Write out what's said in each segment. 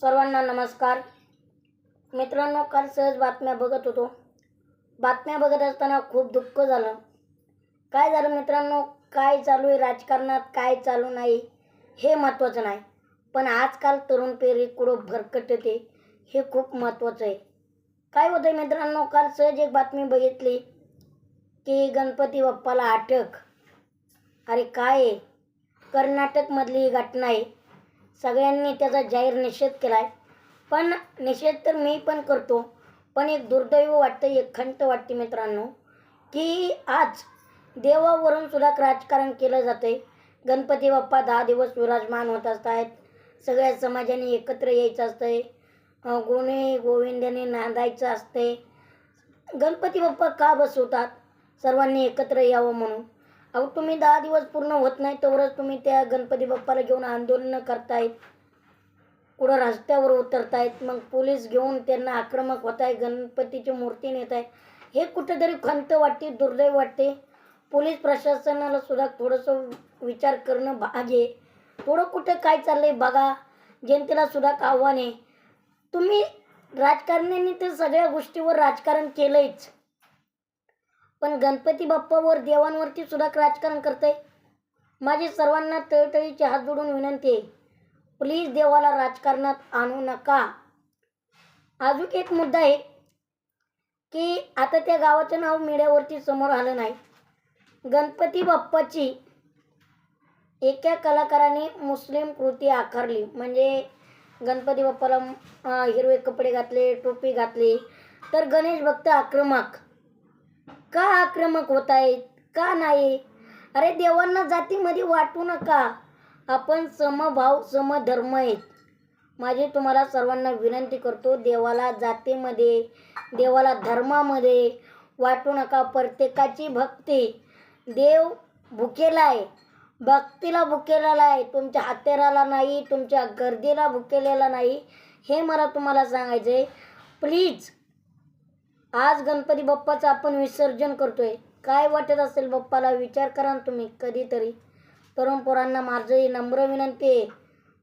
सर्वांना नमस्कार. मित्रांनो काल सहज बातम्या बघत होतो. बातम्या बघत असताना खूप दुःख झालं. काय झालं मित्रांनो? काय चालू आहे राजकारणात? काय चालू नाही? हे महत्त्वाचं नाही. पण आजकाल तरुण पेरी कुठं भरकटते हे खूप महत्त्वाचं आहे. काय होतं मित्रांनो? काल सहज एक बातमी बघितली की गणपती बाप्पाला अटक. अरे काय आहे? कर्नाटकमधली ही घटना आहे. सगळ्यांनी त्याचा जाहीर निषेध केला आहे पण निषेध तर मी पण करतो. पण एक दुर्दैव वाटतं एक खंत वाटते मित्रांनो की आज देवावरून सुद्धा राजकारण केलं जाते गणपती बाप्पा दहा दिवस विराजमान होत असतात. सगळ्या समाजाने एकत्र यायचं असतंय. गुणे गोविंदाने नांदायचं असते गणपती बाप्पा का बसवतात? सर्वांनी एकत्र यावं म्हणून. अहो तुम्ही दहा दिवस पूर्ण होत नाही तोवरच तुम्ही त्या गणपती बाप्पाला घेऊन आंदोलनं करतायत. कुठं रस्त्यावर उतरतायत मग पोलीस घेऊन त्यांना आक्रमक होत आहे गणपतीची मूर्ती नेत आहे हे कुठेतरी खंत वाटते दुर्दैव वाटते. पोलीस प्रशासनाला सुद्धा थोडंसं विचार करणं भाग आहे. थोडं कुठं काय चाललंय बघा. जनतेला सुद्धा आव्हान आहे. तुम्ही राजकारण्यांनी तर सगळ्या गोष्टीवर राजकारण केलंयच. पण गणपती बाप्पावर देवांवरती सुद्धा राजकारण करतंय. माझी सर्वांना तळतळीचे हात जोडून विनंती आहे. प्लीज देवाला राजकारणात आणू नका. अजून एक मुद्दा आहे की आता त्या गावाचं नाव मीडियावरती समोर आलं नाही. गणपती बाप्पाची एका कलाकाराने मुस्लिम कृती आकारली. म्हणजे गणपती बाप्पाला हिरवे कपडे घातले टोपी घातली. तर गणेश भक्त आक्रमक. का आक्रमक होत आहेत का नाही? अरे देवांना जातीमध्ये वाटू नका. आपण समभाव समधर्म आहेत. माझी तुम्हाला सर्वांना विनंती करतो देवाला जातीमध्ये देवाला धर्मामध्ये वाटू नका. प्रत्येकाची भक्ती. देव भुकेला आहे. भक्तीला भुकेलेला आहे. तुमच्या हातेराला नाही तुमच्या गर्दीला भुकेलेला नाही. हे मला तुम्हाला सांगायचं आहे प्लीज आज गणपती बाप्पाचं आपण विसर्जन करतोय. काय वाटत असेल बाप्पाला? विचार करा ना तुम्ही कधीतरी. तरुण पोरांना माझं नम्र विनंती आहे.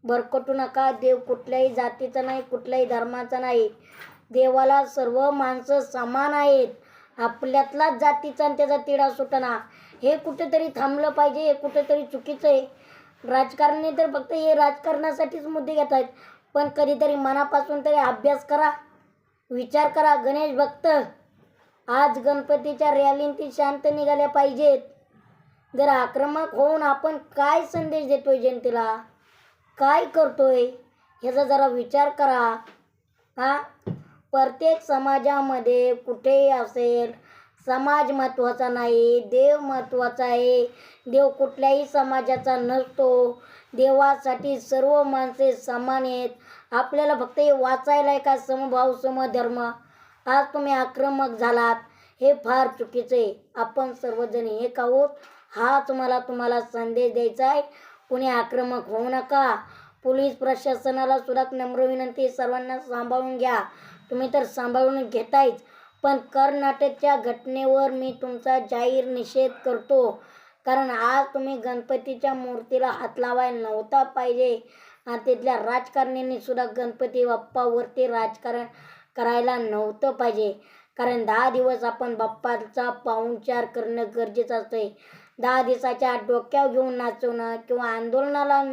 भरकटू नका देव कुठल्याही जातीचा नाही कुठल्याही धर्माचा नाही. देवाला सर्व माणसं समान आहेत. आपल्यातलाच जातीचा आणि त्याचा तिढा सुटणा. हे कुठेतरी थांबलं पाहिजे हे कुठेतरी चुकीचं आहे. राजकारणी तर फक्त हे राजकारणासाठीच मुद्दे घेत आहेत. पण कधीतरी मनापासून तरी अभ्यास करा. विचार करा गणेश भक्त. आज गणपतीच्या रॅलींती शांत निघाल्या पाहिजेत. जर आक्रमक होऊन आपण काय संदेश देतोय जनतेला? काय करतोय? ह्याचा जरा विचार करा. हा? प्रत्येक समाजामध्ये कुठेही असेल समाज महत्त्वाचा नाही देव महत्त्वाचा आहे. देव कुठल्याही समाजाचा नसतो. देवासाठी सर्व माणसे समान आहेत. आपल्याला फक्त हे वाचायला आहे का? समभाव समधर्म? आज तुम्ही आक्रमक झालात. हे फार चुकीचं आहे. आपण सर्वजण एक आहोत. हाच मला तुम्हाला संदेश द्यायचा आहे. कुणी आक्रमक होऊ नका. पोलीस प्रशासनाला सुद्धा नम्र विनंती. सर्वांना सांभाळून घ्या. तुम्ही तर सांभाळून घेतायच. पण कर्नाटकच्या घटनेवर मी तुमचा जाहीर निषेध करतो. कारण आज तुम्ही गणपतीच्या मूर्तीला हात लावायला नव्हता पाहिजे. आणि तिथल्या राजकारण्यांनी सुद्धा गणपती बाप्पावरती राजकारण करायला नव्हतं पाहिजे. कारण दहा दिवस आपण बाप्पाचा पाहुणचार करणं गरजेचं असतंय. दहा दिवसाच्या डोक्यावर घेऊन नाचवणं किंवा आंदोलनाला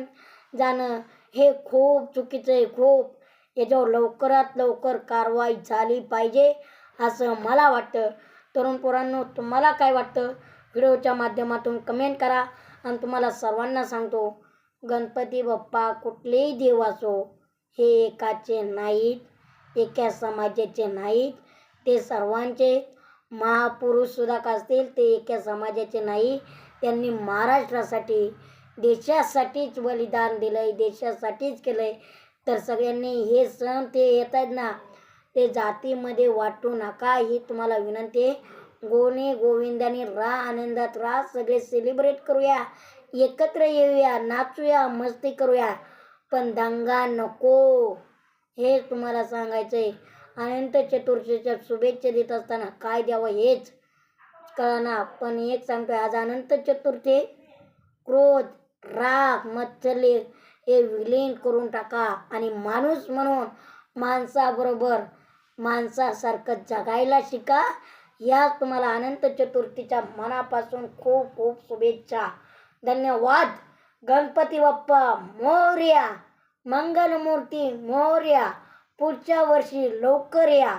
जाणं हे खूप चुकीचं आहे. खूप याच्यावर लवकरात लवकर कारवाई झाली पाहिजे. असं मला वाटतं. तरुण पोरांनो तुम्हाला काय वाटतं? व्हिडिओच्या माध्यमातून कमेंट करा आणि तुम्हाला सर्वांना सांगतो गणपती बाप्पा कुठलेही देव असो हे एकाचे नाहीत एका समाजाचे नाहीत ते सर्वांचे महापुरुषसुद्धा का असतील ते एका समाजाचे नाही. त्यांनी महाराष्ट्रासाठी देशासाठीच बलिदान दिलं आहे देशासाठीच केलं आहे तर सगळ्यांनी हे सण ते येत आहेत ना ते जातीमध्ये वाटू नका. ही तुम्हाला विनंती आहे. गोने गोविंदाने रा आनंदात रा. सगळे सेलिब्रेट करूया. एकत्र येऊया नाचूया मस्ती करूया. पण दंगा नको. हे तुम्हाला सांगायचं आहे अनंत चतुर्थीच्या शुभेच्छा देत असताना काय द्यावं हेच कळना. पण एक सांगतोय आज अनंत चतुर्थी. क्रोध राग मत्सल्य हे विलीन करून टाका. आणि माणूस म्हणून माणसाबरोबर माणसासारखं जगायला शिका. या तुम्हाला अनंत चतुर्थीच्या मनापासून खूप खूप शुभेच्छा. धन्यवाद. गणपती बाप्पा मोर्या. मंगलमूर्ती मोर्या. पुढच्या वर्षी लवकर या.